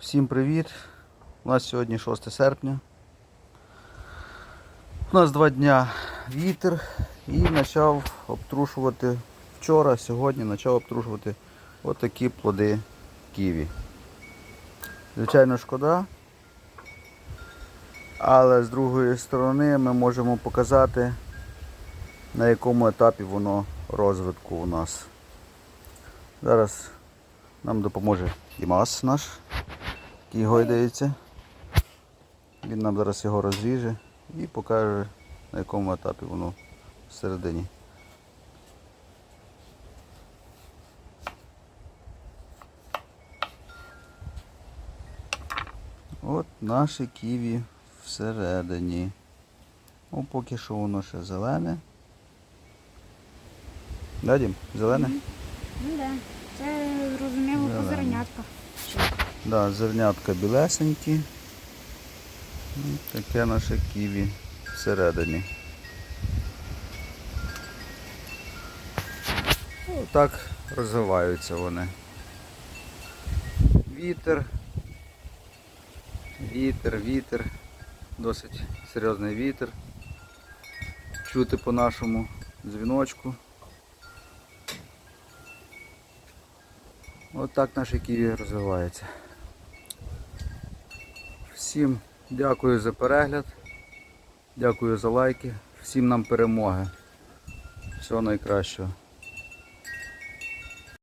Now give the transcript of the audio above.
Всім привіт! У нас сьогодні 6 серпня. У нас два дня вітер і почав обтрушувати вчора, сьогодні почав обтрушувати отакі плоди ківі. Звичайно, шкода. Але з другої сторони ми можемо показати, на якому етапі воно розвитку у нас. Зараз нам допоможе Дімас наш, який гойдається. Він нам зараз його розріже і покаже, на якому етапі воно всередині. От наше ківі всередині. Ну, поки що воно ще зелене. Да, Дім? Зелене? Ну да. Це зрозуміло по зернятках. Да, зернятка білесенькі. Ну, Таке наше ківі всередині. Отак розвиваються вони. Вітер. Вітер, вітер. Досить серйозний вітер. Чути по нашому дзвіночку. Отак наші ківі розвиваються. Всім дякую за перегляд. Дякую за лайки. Всім нам перемоги. Всього найкращого.